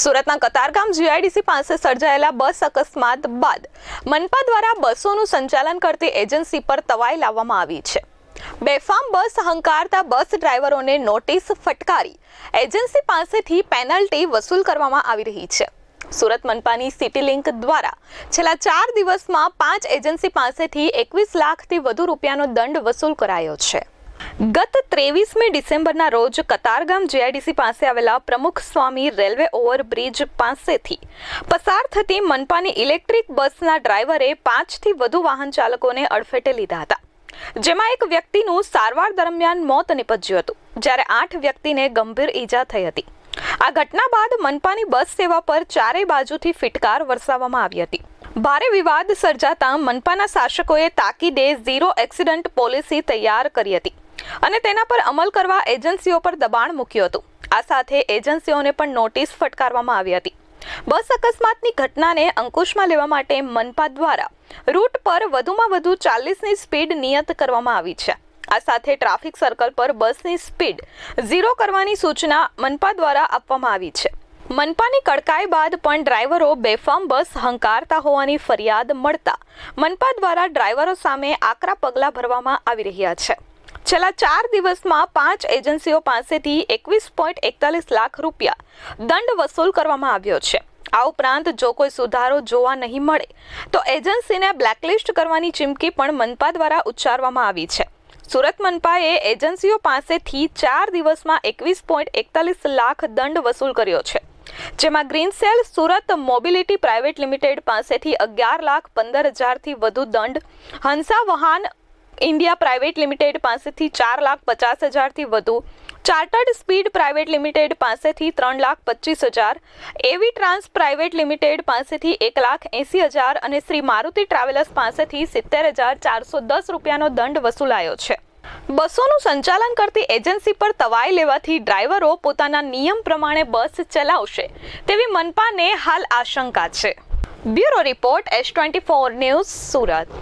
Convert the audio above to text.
સુરતના કતારગામ જીઆઈડીસી પાસે સર્જાયેલા બસ અકસ્માત બાદ મનપા દ્વારા બસોનું સંચાલન કરતી એજન્સી પર તવાઈ લાવવામાં આવી છે. બેફામ બસ હંકારતા બસ ડ્રાઈવરોને નોટિસ ફટકારી એજન્સી પાસેથી પેનલ્ટી વસૂલ કરવામાં આવી રહી છે. સુરત મનપાની સિટી લિંક દ્વારા છેલ્લા ચાર દિવસમાં પાંચ એજન્સી પાસેથી એકવીસ લાખથી વધુ રૂપિયાનો દંડ વસૂલ કરાયો છે. ગત ત્રેવીસમી ડિસેમ્બરના રોજ કતારગામ જીઆઈડીસી પાસે આવેલા પ્રમુખ સ્વામી રેલવે ઓવરબ્રિજ પાસેથી પસાર થતી મનપાની ઇલેક્ટ્રિક બસના ડ્રાઈવરે પાંચથી વધુ વાહન ચાલકોને અડફેટે લીધા હતા, જેમાં એક વ્યક્તિનું સારવાર દરમિયાન મોત નિપજ્યું હતું, જ્યારે આઠ વ્યક્તિને ગંભીર ઈજા થઈ હતી. આ ઘટના બાદ મનપાની બસ સેવા પર ચારેય બાજુથી ફિટકાર વરસાવવામાં આવી હતી. ભારે વિવાદ સર્જાતા મનપાના શાસકોએ તાકીદે ઝીરો એક્સિડન્ટ પોલિસી તૈયાર કરી હતી. અને તેના પર અમલ કરવા એજન્સીઓ પર દબાણ મૂક્યું હતું. આ સાથે એજન્સીઓને પણ નોટિસ ફટકારવામાં આવી હતી. બસ અકસ્માતની ઘટનાને અંકુશમાં લેવા માટે મનપા દ્વારા રૂટ પર વધુમાં વધુ ચાલીસની સ્પીડ નિયત કરવામાં આવી છે. આ સાથે ટ્રાફિક સર્કલ પર બસની સ્પીડ ઝીરો કરવાની સૂચના મનપા દ્વારા આપવામાં આવી છે. મનપાની કડકાઈ બાદ પણ ડ્રાઈવરો બેફામ બસ હંકારતા હોવાની ફરિયાદ મળતા મનપા દ્વારા ડ્રાઈવરો સામે આકરા પગલાં ભરવામાં આવી રહ્યા છે. છેલ્લા ચાર દિવસમાં પાંચ એજન્સીઓ પાસેથી એકવીસ પોઈન્ટ એકતાલીસ લાખ રૂપિયા દંડ વસૂલ કરવામાં આવ્યો છે. આ ઉપરાંત જો કોઈ સુધારો જોવા નહીં મળે, તો એજન્સીને બ્લેકલિસ્ટ કરવાની ચીમકી પણ મનપા દ્વારા ઉચ્ચારવામાં આવી છે. સુરત મનપાએ એજન્સીઓ પાસેથી ચાર દિવસમાં એકવીસ પોઈન્ટ એકતાલીસ લાખ દંડ વસૂલ કર્યો છે. જેમાં green cell Surat mobility private limited પાસેથી અગિયાર લાખ પંદર હજારથી વધુ દંડ Hansa Vahan India private limited પાસેથી ચાર લાખ પચાસ હજારથી વધુ, ચાર્ટર્ડ સ્પીડ પ્રાઇવેટ લિમિટેડ પાસેથી ત્રણ લાખ પચીસ હજાર, એવી ટ્રાન્સ પ્રાઇવેટ લિમિટેડ પાસેથી એક લાખ એંસી હજાર અને શ્રી મારુતિ ટ્રાવેલર્સ પાસેથી સિત્તેર હજાર ચારસો દસ રૂપિયાનો દંડ વસૂલાયો છે. બસોનું સંચાલન કરતી એજન્સી પર તવાઈ લેવાથી ડ્રાઈવરો પોતાના નિયમ પ્રમાણે બસ ચલાવશે, તેવી મનપાને હાલ આશંકા છે. Bureau report S twenty four news Surat.